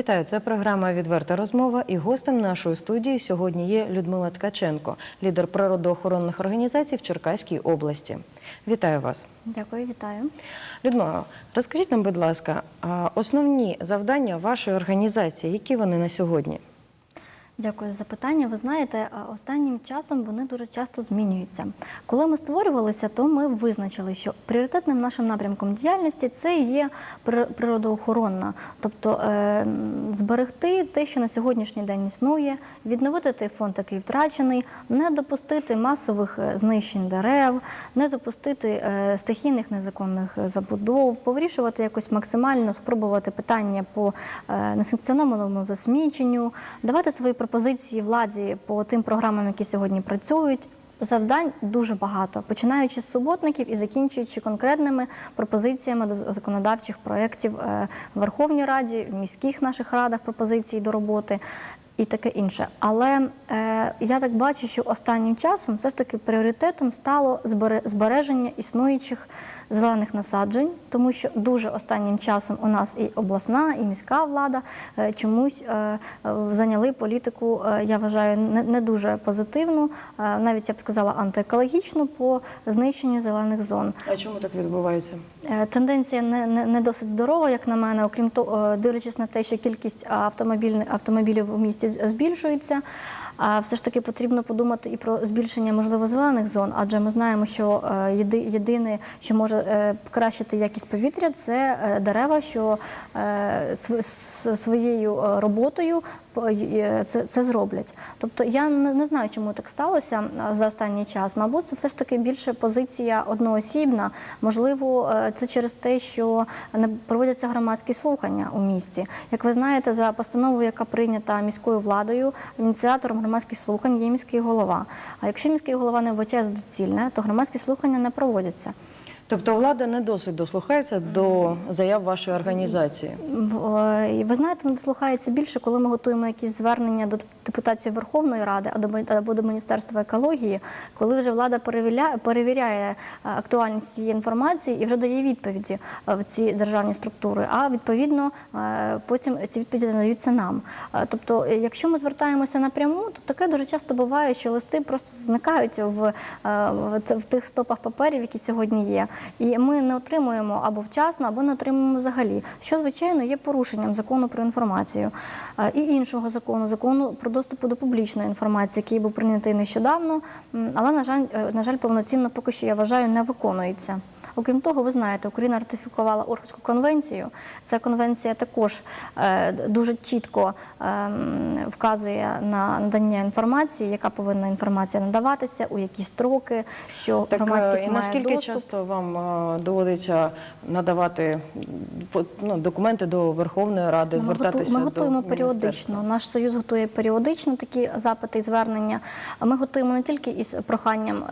Вітаю, це програма Відверта розмова. І гостем нашої студії сьогодні є Людмила Ткаченко, лідер природоохоронних організацій в Черкаській області. Вітаю вас, Дякую, вітаю. Людмила. Розкажіть нам, будь ласка, основні завдання вашої організації, які вони на сьогодні? Дякую за запитання. Ви знаєте, останнім часом вони дуже часто змінюються. Коли ми створювалися, то ми визначили, що пріоритетним нашим напрямком діяльності це є при- природоохоронна, тобто е, зберегти те, що на сьогоднішній день існує, відновити той фонд, який втрачений, не допустити масових е, знищень дерев, не допустити е, стихійних незаконних е, забудов, повирішувати якось максимально, спробувати питання по е, несанкціонованому засміченню, давати свої пропозиції владі по тим програмам, які сьогодні працюють. Завдань дуже багато, починаючи з суботників і закінчуючи конкретними пропозиціями до законодавчих проєктів е, в Верховній Раді, в міських наших радах пропозицій до роботи і таке інше. Але е, я так бачу, що останнім часом все ж таки пріоритетом стало збере- збереження існуючих зелених насаджень, тому що дуже останнім часом у нас і обласна, і міська влада е, чомусь е, е, зайняли політику, я вважаю, не, дуже позитивну, навіть я б сказала антиекологічну по знищенню зелених зон. А чому так відбувається? Тенденція не, не, не досить здорова, як на мене. Окрім того, дивлячись на те, що кількість автомобіль, автомобілів у місті збільшується. А все ж таки потрібно подумати і про збільшення можливо зелених зон, адже ми знаємо, що е, єдине, що може е, покращити якість повітря, це е, дерева, що своєю роботою це, це зроблять. Тобто я не, знаю, чому так сталося за останній час. Мабуть, це все ж таки більше позиція одноосібна. Можливо, е, це через те, що не проводяться громадські слухання у місті. Як ви знаєте, за постановою, яка прийнята міською владою, ініціатором громадських слухань є міський голова. А якщо міський голова не вбачає за доцільне, то громадські слухання не проводяться. Тобто влада не досить дослухається до заяв вашої організації. Ви знаєте, не дослухається більше, коли ми готуємо якісь звернення до депутатів Верховної Ради або до- Міністерства екології, коли вже влада перевіряє, перевіряє актуальність цієї інформації і вже дає відповіді е, в ці державні структури. А відповідно е, потім ці відповіді надаються нам. Е, Тобто, якщо ми звертаємося напряму, то таке дуже часто буває, що листи просто зникають в тих стопах паперів, які сьогодні є. І ми не отримуємо або вчасно, або не отримуємо взагалі, що звичайно є порушенням закону про інформацію і іншого закону, закону про доступ до публічної інформації, який був прийнятий нещодавно, але на жаль, е, на жаль, повноцінно поки що я вважаю не виконується. Окрім того, ви знаєте, Україна ратифікувала Орхуську конвенцію. Ця конвенція також е, дуже чітко ем, вказує на надання інформації, яка повинна інформація надаватися, у які строки, що Так громадськість е, і має наскільки доступ. часто вам е, доводиться надавати ну, документи до Верховної Ради, Ми звертатися готу- Ми готуємо періодично. Наш союз готує періодично такі запити і звернення. Ми готуємо не тільки із проханням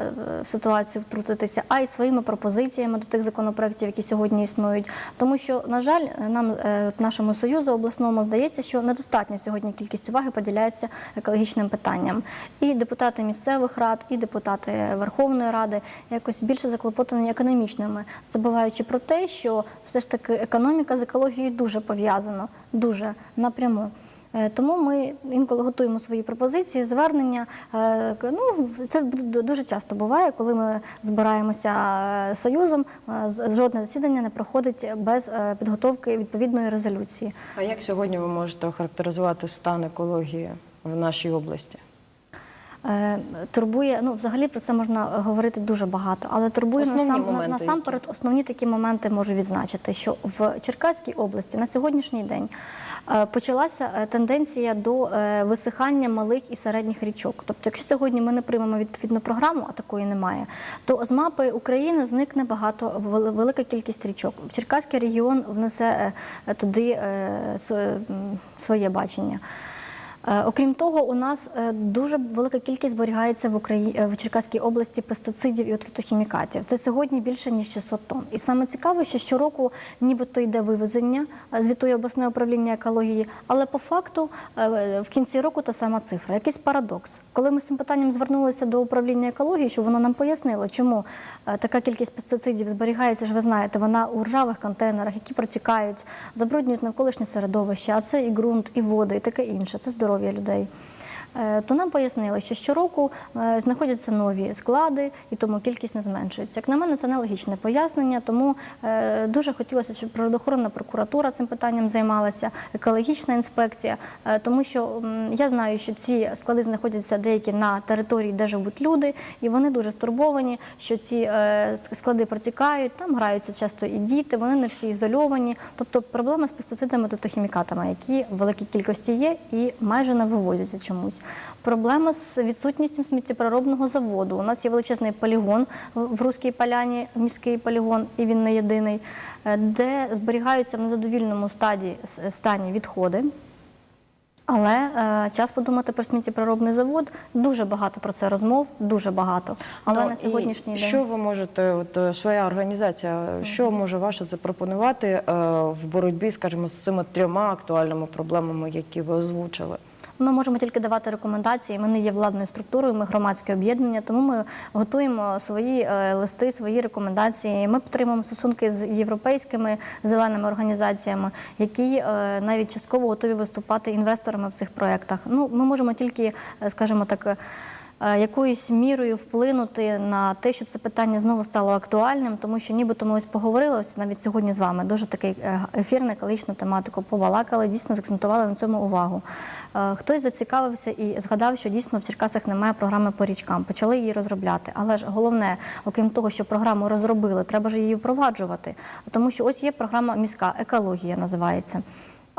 в ситуацію втрутитися, а й своїми пропозиціями до тих законопроєктів, які сьогодні існують. Тому що, на жаль, нам е, нашому союзу обласному здається, що недостатньо сьогодні кількість уваги поділяється екологічним питанням. І депутати місцевих рад, і депутати Верховної Ради якось більше заклопотані економічними, забуваючи про те, що все ж таки економіка з екологією дуже пов'язана, дуже напряму. Е, Тому ми інколи готуємо свої пропозиції, звернення. Е, Ну, це дуже часто буває, коли ми збираємося е, союзом. Жодне засідання не проходить без підготовки відповідної резолюції. А як сьогодні ви можете охарактеризувати стан екології в нашій області? Турбує, ну взагалі про це можна говорити дуже багато, але турбує Основні насам, моменти насамперед основні такі моменти можу відзначити, що в Черкаській області на сьогоднішній день почалася е, тенденція до е, висихання малих і середніх річок. Тобто, якщо сьогодні ми не приймемо відповідну програму, а такої немає, то з мапи України зникне багато вели- велика кількість річок. Черкаський регіон внесе е, туди е, своє бачення. Е, Окрім того, у нас е, дуже велика кількість зберігається в Україні в Черкаській області пестицидів і отрутохімікатів. Це сьогодні більше ніж 600 тонн. І саме цікаво, що щороку нібито йде вивезення, е, звітує обласне управління екології, але по факту е, в кінці року та сама цифра. Якийсь парадокс. Коли ми з цим питанням звернулися до управління екології, що воно нам пояснило, чому е, така кількість пестицидів зберігається, ж ви знаєте, вона у ржавих контейнерах, які протікають, забруднюють навколишнє середовище, а це і ґрунт, і води, і таке інше. Це здоров'я людей. Е, То нам пояснили, що щороку е, знаходяться нові склади, і тому кількість не зменшується. Як на мене, це нелогічне пояснення, тому е, дуже хотілося, щоб природоохоронна прокуратура цим питанням займалася, екологічна інспекція, е, тому що я знаю, що ці склади знаходяться деякі на території, де живуть люди, і вони дуже стурбовані, що ці е, склади протікають, там граються часто і діти, вони не всі ізольовані. Тобто проблема з пестицидами та хімікатами, які в великій кількості є і майже не вивозяться чомусь. Проблема з відсутністю сміттєпереробного заводу. У нас є величезний полігон в Руській Поляні, міський полігон, і він не єдиний, е, де зберігаються в незадовільному стаді, стані відходи. Але е, час подумати про сміттєпереробний завод. Дуже багато про це розмов, дуже багато. Але Ну, на і сьогоднішній день що ви можете, от е, своя організація, що може ваша запропонувати е, в боротьбі, скажімо, з цими трьома актуальними проблемами, які ви озвучили? Ми можемо тільки давати рекомендації. Ми не є владною структурою, ми громадське об'єднання, тому ми готуємо свої е, листи, свої рекомендації. Ми підтримуємо стосунки з європейськими зеленими організаціями, які е, навіть частково готові виступати інвесторами в цих проєктах. Ну, ми можемо тільки, е, скажімо так. Е, Якоюсь мірою вплинути на те, щоб це питання знову стало актуальним, тому що нібито ми ось поговорили ось навіть сьогодні з вами. Дуже такий е, ефір на екологічну тематику побалакали, дійсно закцентували на цьому увагу. Е, Хтось зацікавився і згадав, що дійсно в Черкасах немає програми по річкам. Почали її розробляти. Але ж головне, окрім того, що програму розробили, треба ж її впроваджувати. Тому що ось є програма міська екологія називається.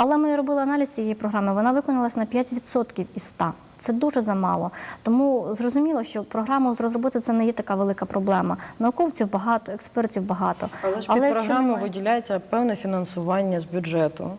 Але ми робили аналіз цієї програми. Вона виконалася на 5% із 100. Це дуже замало. Тому зрозуміло, що програму розробити це не є така велика проблема. Науковців багато, експертів багато. Але ж під програму немає- виділяється певне фінансування з бюджету.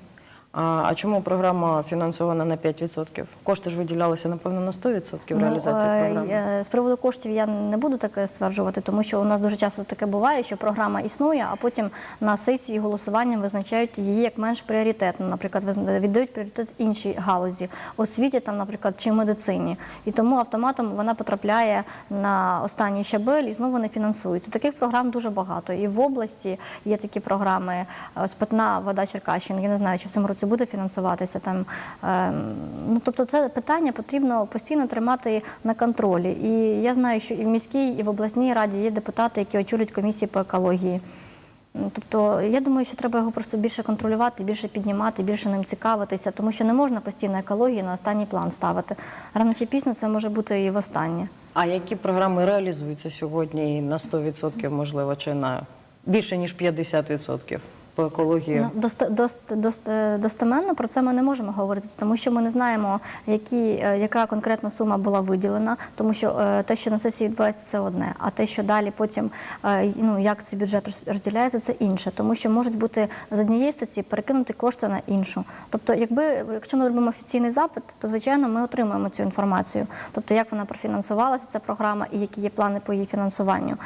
А, а чому програма фінансована на 5%? Кошти ж виділялися, напевно, на 100% реалізації Ну, програми. З приводу коштів я не буду таке стверджувати, тому що у нас дуже часто таке буває, що програма існує, а потім на сесії голосуванням визначають її як менш пріоритетну. Наприклад, віддають пріоритет іншій галузі, освіті, там, наприклад, чи медицині. І тому автоматом вона потрапляє на останній щабель і знову не фінансується. Таких програм дуже багато. І в області є такі програми. Ось питна вода Черкащини. Я не знаю, чи в цьому році буде фінансуватися там. ем, Ну тобто, це питання потрібно постійно тримати на контролі. І я знаю, що і в міській, і в обласній раді є депутати, які очолюють комісії по екології. Тобто, я думаю, що треба його просто більше контролювати, більше піднімати, більше ним цікавитися, тому що не можна постійно екологію на останній план ставити. Рано чи пізно це може бути і востаннє. А які програми реалізуються сьогодні на 100%, можливо, чи на більше ніж 50% по екології? Ну, дост, дост, дост, достеменно про це ми не можемо говорити, тому що ми не знаємо, які, е, яка конкретна сума була виділена, тому що е, те, що на сесії відбувається, це одне, а те, що далі потім е, ну, як цей бюджет розділяється, це інше, тому що можуть бути з однієї сесії перекинути кошти на іншу. Тобто, якби якщо ми робимо офіційний запит, то звичайно ми отримуємо цю інформацію, тобто як вона профінансувалася, ця програма і які є плани по її фінансуванню.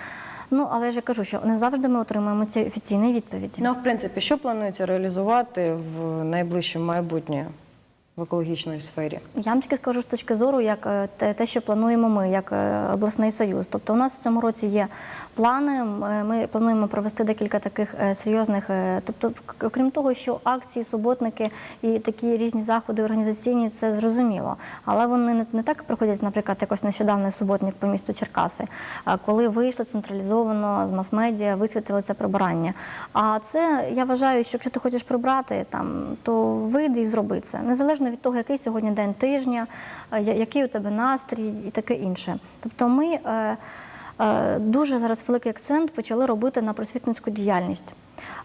Ну але ж я кажу, що не завжди ми отримуємо ці офіційні відповіді. Ну, в принципі, що планується реалізувати в найближчому майбутнє в екологічній сфері? Я вам тільки скажу з точки зору, як е, те, що плануємо ми, як е, обласний союз. Тобто, у нас в цьому році є плани. е, Ми плануємо провести декілька таких серйозних. Тобто, окрім того, що акції, суботники і такі різні заходи організаційні, це зрозуміло. Але вони не, так проходять, наприклад, якось нещодавно суботник по місту Черкаси, коли вийшли централізовано з мас-медіа, висвітлили це прибирання. А це я вважаю, що якщо ти хочеш прибрати там, то вийди і зроби це. Незалежно від того, який сьогодні день тижня, е, який у тебе настрій і таке інше. Тобто ми е, е, дуже зараз великий акцент почали робити на просвітницьку діяльність.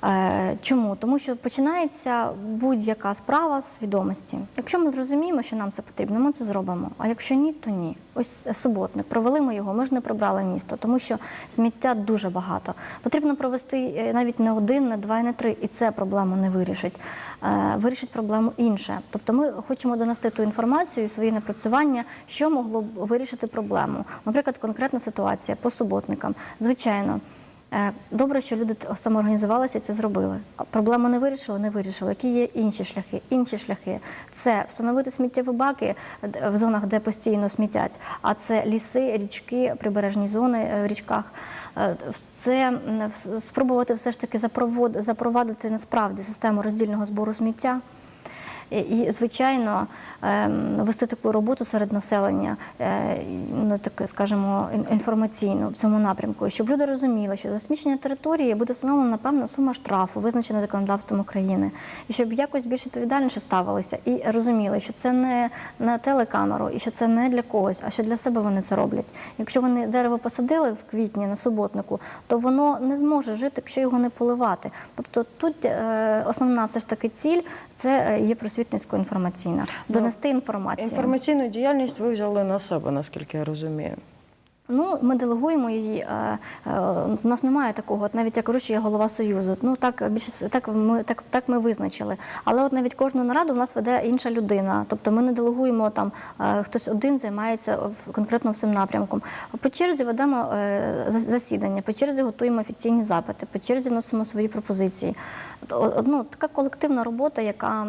Е, Чому? Тому що починається будь-яка справа свідомості. Якщо ми зрозуміємо, що нам це потрібно, ми це зробимо. А якщо ні, то ні. Ось суботник. Провели ми його, ми ж не прибрали місто, тому що сміття дуже багато. Потрібно провести е, навіть не один, не два, не три, і це проблему не вирішить. Е, Вирішить проблему інше. Тобто ми хочемо донести ту інформацію, і свої напрацювання, що могло б вирішити проблему. Наприклад, конкретна ситуація по суботникам. Звичайно. Е, Добре, що люди самоорганізувалися і це зробили. Проблему не вирішили, не вирішили. Які є інші шляхи? Інші шляхи це встановити сміттєві баки в зонах, де постійно смітять. А це ліси, річки, прибережні зони е, в річках. Е, Це спробувати все ж таки запровадити насправді систему роздільного збору сміття. І, звичайно, ем, вести таку роботу серед населення, е, ну так скажімо, ін- інформаційну в цьому напрямку, щоб люди розуміли, що за засмічення території буде встановлена певна сума штрафу, визначена законодавством України, і щоб якось більш відповідальніше ставилися і розуміли, що це не на телекамеру, і що це не для когось, а що для себе вони це роблять. Якщо вони дерево посадили в квітні на суботнику, то воно не зможе жити, якщо його не поливати. Тобто тут е, основна все ж таки ціль це е, є просвітницько-інформаційна. Донести інформацію. Інформаційну діяльність ви взяли на себе, наскільки я розумію. Ну, ми делегуємо її. е, е, У нас немає такого. От навіть я кажу, що я голова союзу. Ну так більше так ми так, так ми визначили. Але от навіть кожну нараду в нас веде інша людина. Тобто ми не делегуємо там е, хтось один займається в- конкретно всім напрямком. По черзі ведемо засідання, по черзі готуємо офіційні запити, по черзі вносимо свої пропозиції. Ну, така колективна робота, яка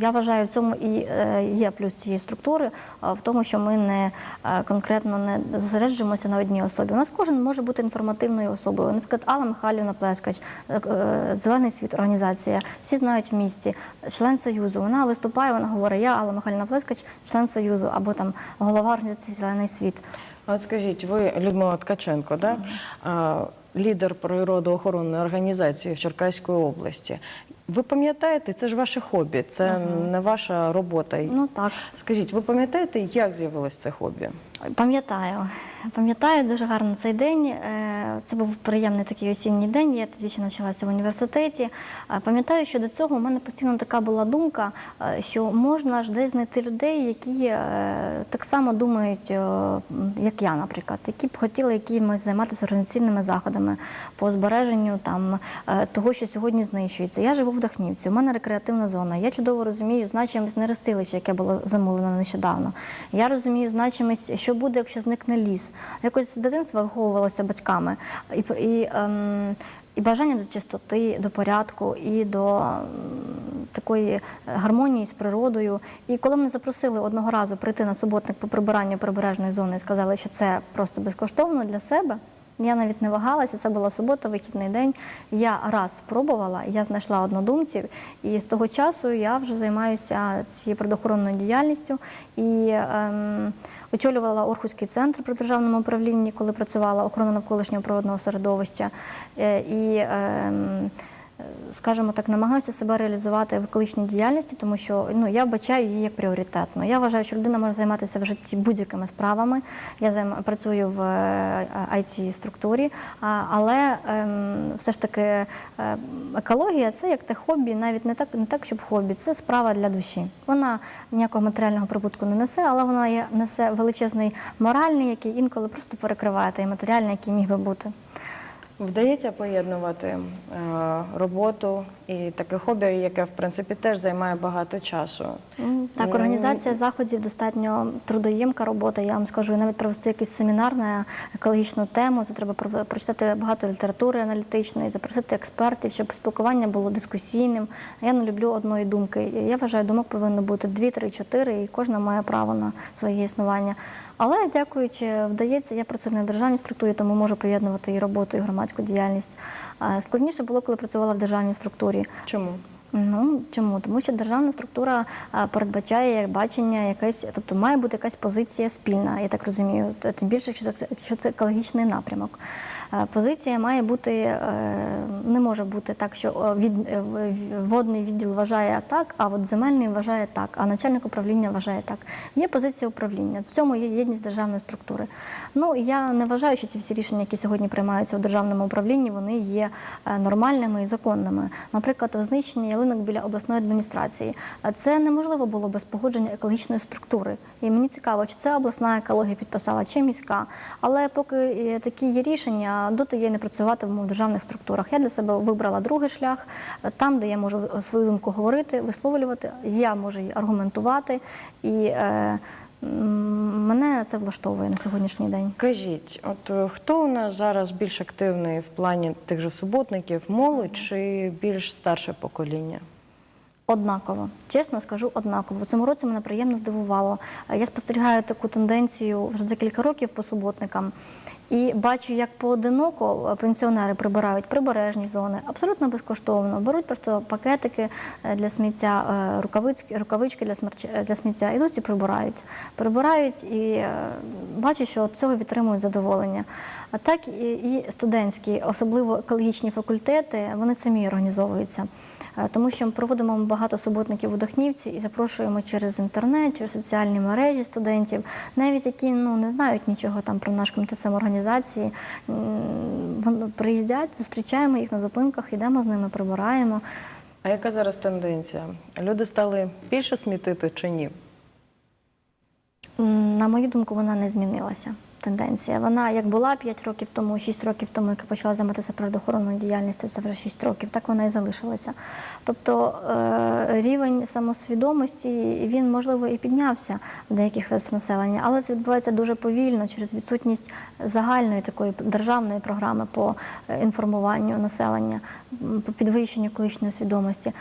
я вважаю в цьому і е, є плюс цієї структури, в тому, що ми не е, конкретно не зосереджуємося на одній особі. У нас кожен може бути інформативною особою. Наприклад, Алла Михайлівна Плескач, е, е, Зелений світ організація. Всі знають в місті, член Союзу. Вона виступає, вона говорить, я Алла Михайлівна Плескач, член Союзу, або там голова організації Зелений світ. От скажіть, ви Людмила Ткаченко, да? а, лідер природоохоронної організації в Черкаської області. Ви пам'ятаєте, це ж ваше хобі, це не ваша робота. Ну так. Скажіть, ви пам'ятаєте, як з'явилось це хобі? Пам'ятаю, пам'ятаю дуже гарно цей день. Це був приємний такий осінній день. Я тоді ще навчалася в університеті. Е, Пам'ятаю, що до цього у мене постійно така була думка, е, що можна ж десь знайти людей, які е, так само думають, як я, наприклад, які б хотіли якимось займатися організаційними заходами по збереженню там того, що сьогодні знищується. Я живу в Дахнівці, у мене рекреативна зона. Я чудово розумію значимість нерестилища, яке було замулено нещодавно. Я розумію значимість, що буде, якщо зникне ліс. Якось з дитинства виховувалося батьками. І, і, ем, і бажання до чистоти, до порядку, і до м, такої гармонії з природою. І коли мене запросили одного разу прийти на суботник по прибиранню прибережної зони і сказали, що це просто безкоштовно для себе. Я навіть не вагалася, це була субота, вихідний день. Я раз спробувала, я знайшла однодумців, і з того часу я вже займаюся цією природоохоронною діяльністю і ем, очолювала Орхуський центр при державному управлінні, коли працювала охорона навколишнього природного середовища. Е, і ем, скажімо так, намагаюся себе реалізувати в екологічній діяльності, тому що ну я бачаю її як пріоритетну. Я вважаю, що людина може займатися в житті будь-якими справами. Я займ... працюю в it структурі, але ем, все ж таки е, екологія це як те хобі, навіть не так, не так, щоб хобі, це справа для душі. Вона ніякого матеріального прибутку не несе, але вона є, несе величезний моральний, який інколи просто перекриває той матеріальний, який міг би бути. Вдається поєднувати е, роботу і таке хобі, яке в принципі теж займає багато часу. Так, організація заходів достатньо трудоємка робота. Я вам скажу, навіть провести якийсь семінар на екологічну тему. Це треба прочитати багато літератури аналітичної, запросити експертів, щоб спілкування було дискусійним. Я не люблю одної думки. Я вважаю, думок повинно бути дві, три, чотири, і кожна має право на своє існування. Але дякуючи, вдається, я працюю на державній структурі, тому можу поєднувати і роботу, і громадську діяльність. Складніше було, коли працювала в державній структурі. Чому? Ну чому? Тому що державна структура передбачає бачення якесь, тобто має бути якась позиція спільна, я так розумію. Тим більше, що це екологічний напрямок. Е, Позиція має бути, е, не може бути так, що від, е, водний відділ вважає так, а от земельний вважає так, а начальник управління вважає так. Є позиція управління. В цьому є єдність державної структури. Ну я не вважаю, що ці всі рішення, які сьогодні приймаються у державному управлінні, вони є нормальними і законними. Наприклад, знищення ялинок біля обласної адміністрації. Це неможливо було без погодження екологічної структури. І мені цікаво, чи це обласна екологія підписала, чи міська. Але поки такі є рішення, доти я не працюватиму в державних структурах. Я для себе вибрала другий шлях, е, там, де я можу е, свою думку говорити, висловлювати, я можу її аргументувати. І е, мене це влаштовує на сьогоднішній день. Кажіть, от хто у нас зараз більш активний в плані тих же суботників, молодь чи більш старше покоління? Однаково, чесно скажу, однаково. У цьому році мене приємно здивувало. Я спостерігаю таку тенденцію вже за кілька років по суботникам і бачу, як поодиноко пенсіонери прибирають прибережні зони абсолютно безкоштовно. Беруть просто пакетики е, для сміття, е, рукавички, рукавички для, е, для сміття, ідуть і прибирають. Прибирають і бачу, що від цього відтримують задоволення. А так і, студентські, особливо екологічні факультети, вони самі організовуються. Тому що ми проводимо багато суботників у Дахнівці і запрошуємо через інтернет, через соціальні мережі студентів, навіть які ну не знають нічого там про наш комітет самоорганізації. Вони приїздять, зустрічаємо їх на зупинках, йдемо з ними, прибираємо. А яка зараз тенденція? Люди стали більше смітити чи ні? На мою думку, вона не змінилася. Тенденція. Вона як була 5 років тому, 6 років тому, як почала займатися природоохоронною діяльністю, це вже 6 років, так вона і залишилася. Тобто е, рівень самосвідомості він, можливо, і піднявся в деяких верств населення, але це відбувається дуже повільно через відсутність загальної такої державної програми по е, інформуванню населення, по підвищенню екологічної свідомості.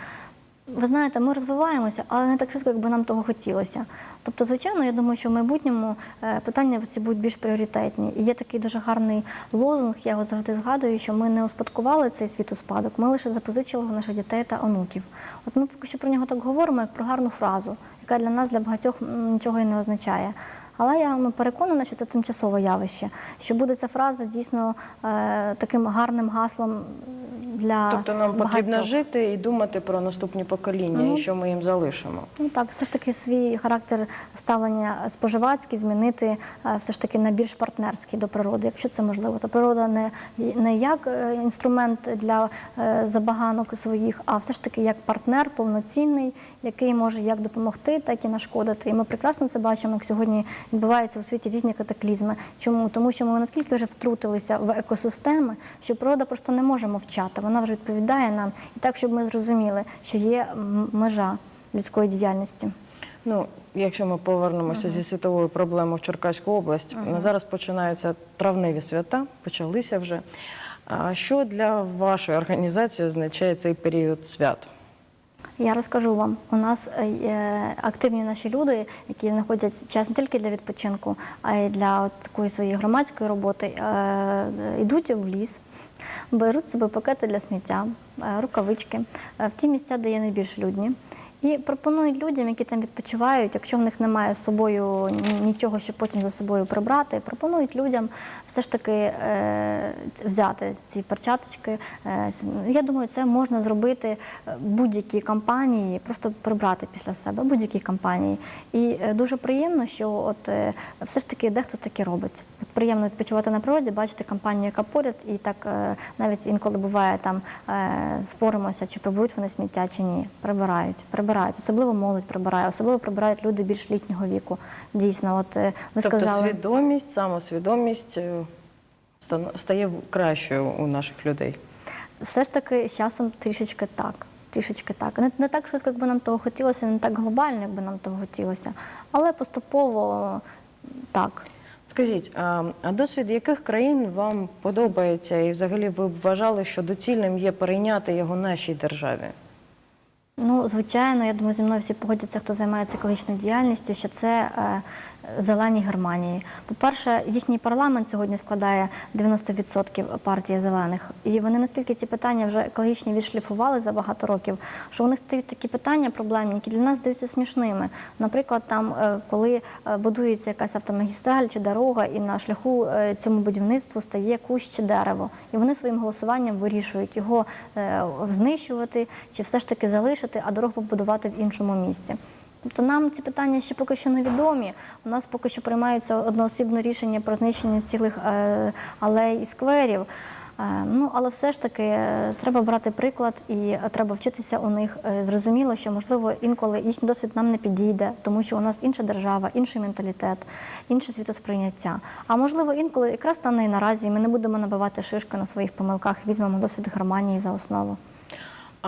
Ви знаєте, ми розвиваємося, але не так швидко, як би нам того хотілося. Тобто, звичайно, я думаю, що в майбутньому е, питання ці будуть більш пріоритетні. І є такий дуже гарний лозунг, я його завжди згадую, що ми не успадкували цей світ у спадок, ми лише запозичили його наших дітей та онуків. От ми поки що про нього так говоримо, як про гарну фразу, яка для нас, для багатьох нічого і не означає. Але я ну, переконана, що це тимчасове явище, що буде ця фраза дійсно е, таким гарним гаслом для Тобто нам потрібно жити і думати про наступні покоління, і що ми їм залишимо. Ну так, все ж таки свій характер ставлення споживацький змінити е, все ж таки на більш партнерський до природи, якщо це можливо. То природа не, не як е, інструмент для е, забаганок своїх, а все ж таки як партнер повноцінний, який може як допомогти, так і нашкодити. І ми прекрасно це бачимо, як сьогодні відбуваються у світі різні катаклізми. Чому? Тому що ми наскільки вже втрутилися в екосистеми, що природа просто не може мовчати. Вона вже відповідає нам і так, щоб ми зрозуміли, що є межа людської діяльності. Ну, якщо ми повернемося зі світовою проблемою в Черкаську область, зараз починаються травневі свята, почалися вже. А що для вашої організації означає цей період свят? Я розкажу вам. У нас е, активні наші люди, які знаходять час не тільки для відпочинку, а й для от такої своєї громадської роботи. Е, Йдуть в ліс, беруть собою пакети для сміття, е, рукавички е, в ті місця, де є найбільш людні. І пропонують людям, які там відпочивають, якщо в них немає з собою нічого, щоб потім за собою прибрати, пропонують людям все ж таки е, взяти ці перчаточки. Е, я думаю, це можна зробити е, будь-які кампанії, просто прибрати після себе будь-які кампанії. І е, дуже приємно, що от е, все ж таки дехто таке робить. От приємно відпочивати на природі, бачити компанію, яка поряд, і так е, навіть інколи буває там е, споримося, чи приберуть вони сміття, чи ні. Прибирають, прибирають. Особливо молодь прибирає, особливо прибирають люди більш літнього віку. Дійсно, от е, ви тобто сказали. свідомість, самосвідомість е, стає кращою у наших людей. Все ж таки з часом трішечки так. Трішечки так. Не, не так швидко, як би нам того хотілося, не так глобально, як би нам того хотілося. Але поступово так. Скажіть, а, а досвід яких країн вам подобається, і взагалі ви б вважали, що доцільним є перейняти його нашій державі? Ну, звичайно, я думаю, зі мною всі погодяться, хто займається екологічною діяльністю, що це е, зеленій Германії. По-перше, їхній парламент сьогодні складає 90% партії зелених, і вони наскільки ці питання вже екологічні відшліфували за багато років, що у них стають такі питання проблемні, які для нас здаються смішними. Наприклад, там, е, коли е, будується якась автомагістраль чи дорога, і на шляху е, цьому будівництву стає кущ чи дерево, і вони своїм голосуванням вирішують його знищувати чи все ж таки залишити, а дорогу побудувати в іншому місці. Тобто нам ці питання ще поки що невідомі. У нас поки що приймаються одноосібне рішення про знищення цілих е, алей і скверів. Е, Ну, але все ж таки е, треба брати приклад і треба вчитися у них. Зрозуміло, що можливо інколи їхній досвід нам не підійде, тому що у нас інша держава, інший менталітет, інше світосприйняття. А можливо, інколи якраз стане і наразі, ми не будемо набивати шишки на своїх помилках, візьмемо досвід Германії за основу.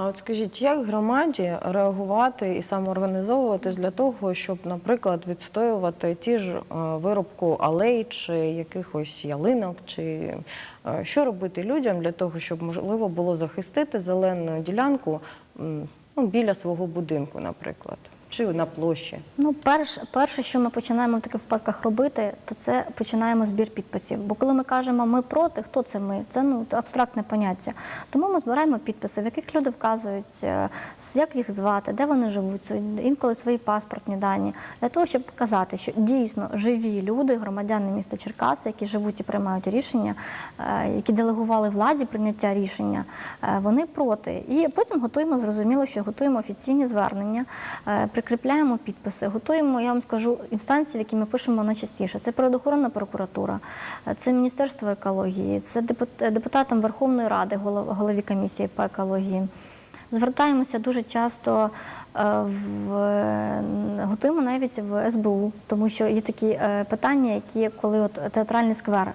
А от скажіть, як громаді реагувати і самоорганізовуватись для того, щоб, наприклад, відстоювати ті ж е, виробку алей чи якихось ялинок, чи е, що робити людям для того, щоб можливо було захистити зелену ділянку ну, біля свого будинку, наприклад, чи на площі? Ну, перш, перше, що ми починаємо в таких випадках робити, то це починаємо збір підписів. Бо коли ми кажемо ми проти, хто це ми? Це ну абстрактне поняття. Тому ми збираємо підписи, в яких люди вказують, е, як їх звати, де вони живуть, інколи свої паспортні дані, для того, щоб показати, що дійсно живі люди, громадяни міста Черкаси, які живуть і приймають рішення, е, які делегували владі прийняття рішення, е, вони проти. І потім готуємо, зрозуміло, що готуємо офіційні звернення, прикріпляємо підписи, готуємо, я вам скажу, інстанції, в які ми пишемо найчастіше. Це природоохоронна прокуратура, це Міністерство екології, це депут- депутатам Верховної Ради, голов- голові комісії по екології. Звертаємося дуже часто в е, готуємо навіть в СБУ, тому що є такі е, питання, які коли от театральний сквер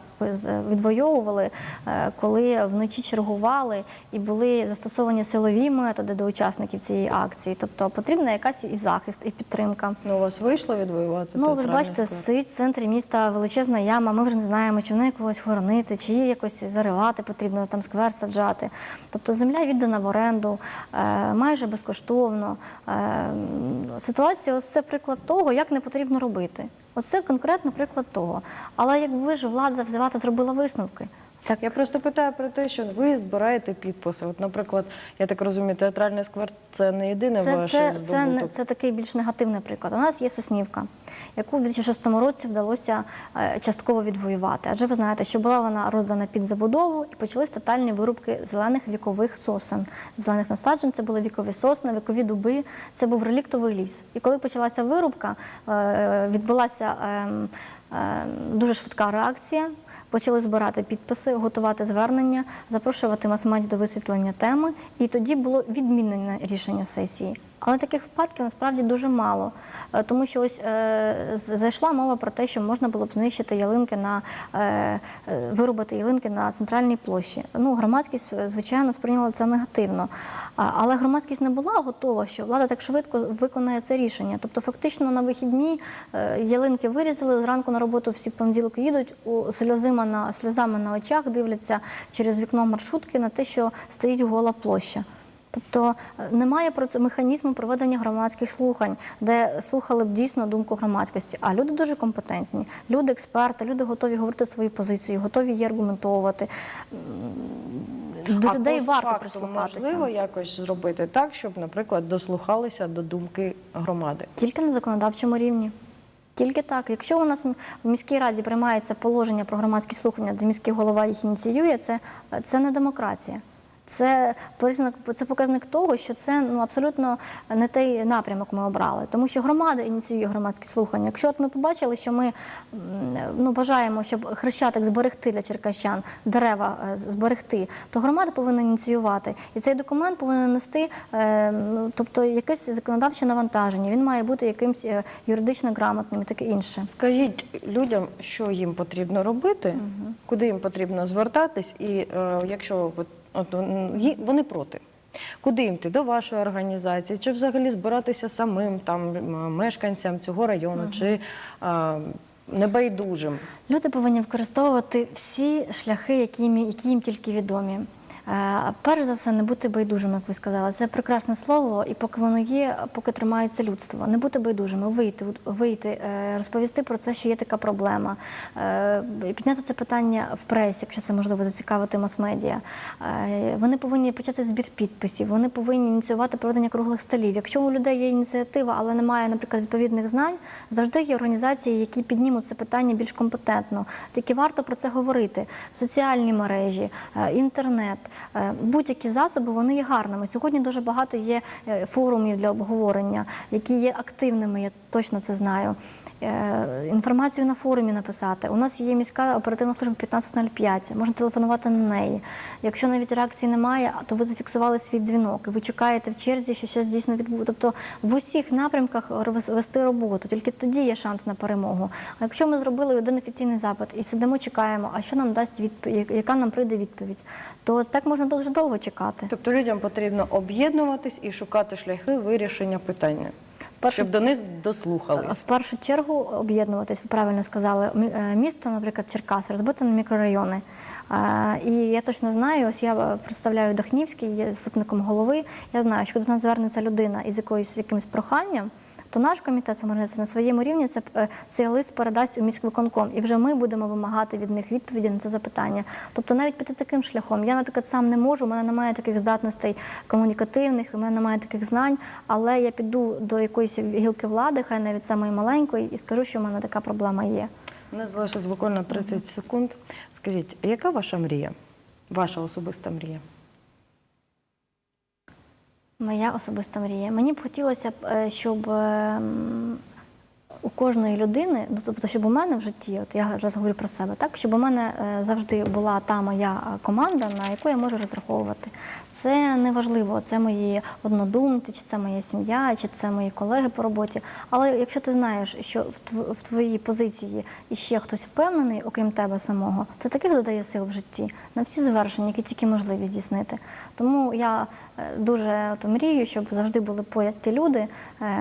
відвоювали, е, коли вночі чергували і були застосовані силові методи до учасників цієї акції. Тобто потрібна якась і захист, і підтримка. Ну, у вас вийшло відвоювати? Ну, ви ж бачите, сидить в центрі міста величезна яма. Ми вже не знаємо, чи вона якогось хоронити, чи її якось заривати потрібно, там сквер саджати. Тобто земля віддана в оренду е, майже безкоштовно. Е, м, ситуація ось це приклад того, як не потрібно робити. Оце конкретно приклад того. Але якби ж влада взяла та зробила висновки. Так, Я просто питаю про те, що ви збираєте підписи. От, наприклад, я так розумію, театральний сквер це не єдине Це, ваше це, це, здобуток. це такий більш негативний приклад. У нас є Соснівка, яку в 2006 році вдалося е, частково відвоювати. Адже ви знаєте, що була вона роздана під забудову і почались тотальні вирубки зелених вікових сосен. Зелених насаджень це були вікові сосни, вікові дуби, це був реліктовий ліс. І коли почалася вирубка, е, відбулася ем, ем, дуже швидка реакція. Почали збирати підписи, готувати звернення, запрошувати мас-медіа до висвітлення теми, і тоді було відмінене рішення сесії. Але таких випадків насправді дуже мало, Е, тому що ось е, зайшла мова про те, що можна було б знищити ялинки на е, вирубати ялинки на центральній площі. Ну, громадськість звичайно сприйняла це негативно. Але громадськість не була готова, що влада так швидко виконає це рішення. Тобто, фактично на вихідні ялинки вирізали зранку на роботу всі понеділок їдуть у сльозима на сльозами на очах, дивляться через вікно маршрутки на те, що стоїть гола площа. Тобто е, немає механізму проведення громадських слухань, де слухали б дійсно думку громадськості. А люди дуже компетентні, люди експерти, люди готові говорити свою позицію, готові її аргументовувати. До а людей варто прислухатися. можливо якось зробити так, щоб, наприклад, дослухалися до думки громади. Тільки на законодавчому рівні. Тільки так. Якщо у нас в міській раді приймається положення про громадські слухання, де міський голова їх ініціює, це, це не демократія. Це признак, це показник того, що це ну абсолютно не той напрямок ми обрали, тому що громада ініціює громадські слухання. Якщо от ми побачили, що ми ну бажаємо, щоб хрещатик зберегти для черкащан, дерева е, зберегти, то громада повинна ініціювати, і цей документ повинен нести, е, ну тобто якесь законодавче навантаження. Він має бути якимсь е, юридично грамотним і таке інше. Скажіть людям, що їм потрібно робити, куди їм потрібно звертатись, і е, якщо от, от, вони проти. Куди їм йти? До вашої організації, чи взагалі збиратися самим там мешканцям цього району, чи а, небайдужим? Люди повинні використовувати всі шляхи, які їм, які їм тільки відомі. Е, Перш за все, не бути байдужими, як ви сказали. Це прекрасне слово, і поки воно є, поки тримається людство. Не бути байдужими, вийти, вийти, е, розповісти про це, що є така проблема, Е, підняти це питання в пресі, якщо це можливо зацікавити мас-медіа. Вони повинні почати збір підписів, вони повинні ініціювати проведення круглих столів. Якщо у людей є ініціатива, але немає, наприклад, відповідних знань, завжди є організації, які піднімуть це питання більш компетентно. Тільки варто про це говорити. Соціальні мережі, інтернет, будь-які засоби вони є гарними. Сьогодні дуже багато є е, форумів для обговорення, які є активними. Я точно це знаю. Е, Інформацію на форумі написати. У нас є міська оперативна служба 1505, можна телефонувати на неї. Якщо навіть реакції немає, то ви зафіксували свій дзвінок, і ви чекаєте в черзі, що щось дійсно відбудеться. Тобто в усіх напрямках вести роботу, тільки тоді є шанс на перемогу. А якщо ми зробили один офіційний запит і сидимо, чекаємо, а що нам дасть відповідь, яка нам прийде відповідь, то так можна дуже довго чекати. Тобто людям потрібно об'єднуватись і шукати шляхи вирішення питання, Перше- щоб до них В першу чергу об'єднуватись, ви правильно сказали. Е, Місто, наприклад, Черкаси, розбито на мікрорайони. Е, І я точно знаю, ось я е, представляю Дахнівський, є заступником голови. Я знаю, що до нас звернеться людина із якоюсь якимось проханням. То наш комітет самоорганізації на своєму рівні це, е, цей лист передасть у міськвиконком, і вже ми будемо вимагати від них відповіді на це запитання. Тобто навіть піти таким шляхом. Я, наприклад, сам не можу, у мене немає таких здатностей комунікативних, у мене немає таких знань, але я піду до якоїсь гілки влади, хай навіть самої маленької, і скажу, що в мене така проблема є. У нас залишилось буквально 30 секунд. Скажіть, яка ваша мрія? Ваша особиста мрія? Моя особиста мрія. Мені б хотілося б, е, щоб е, у кожної людини, ну тобто, щоб у мене в житті, от я зараз говорю про себе, так щоб у мене е, завжди була та моя е, команда, на яку я можу розраховувати. Це не важливо, це мої однодумці, чи це моя сім'я, чи це мої колеги по роботі. Але якщо ти знаєш, що в тв- в твоїй позиції іще хтось впевнений, окрім тебе самого, це таких додає сил в житті на всі завершення, які тільки можливі здійснити. Тому я е, дуже от, мрію, щоб завжди були поряд ті люди, е,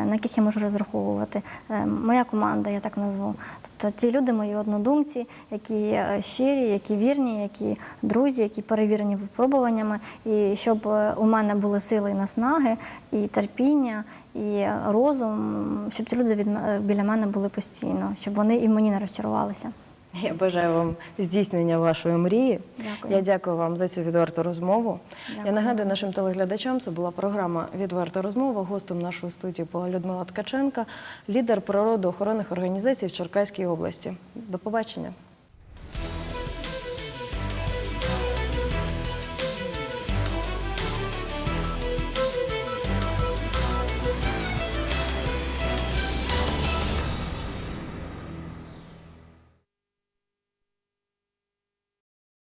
на яких я можу розраховувати. Е, Моя команда, я так назву. Тобто ті люди, мої однодумці, які е, щирі, які вірні, які друзі, які перевірені випробуваннями, і щоб е, у мене були сили і наснаги, і терпіння, і розум, щоб ці люди від е, біля мене були постійно, щоб вони і мені не розчарувалися. Я бажаю вам здійснення вашої мрії. Дякую. Я дякую вам за цю відверту розмову. Я нагадую нашим телеглядачам, це була програма Відверта розмова. Гостем нашої студії була Людмила Ткаченка, лідер природоохоронних організацій в Черкаській області. До побачення.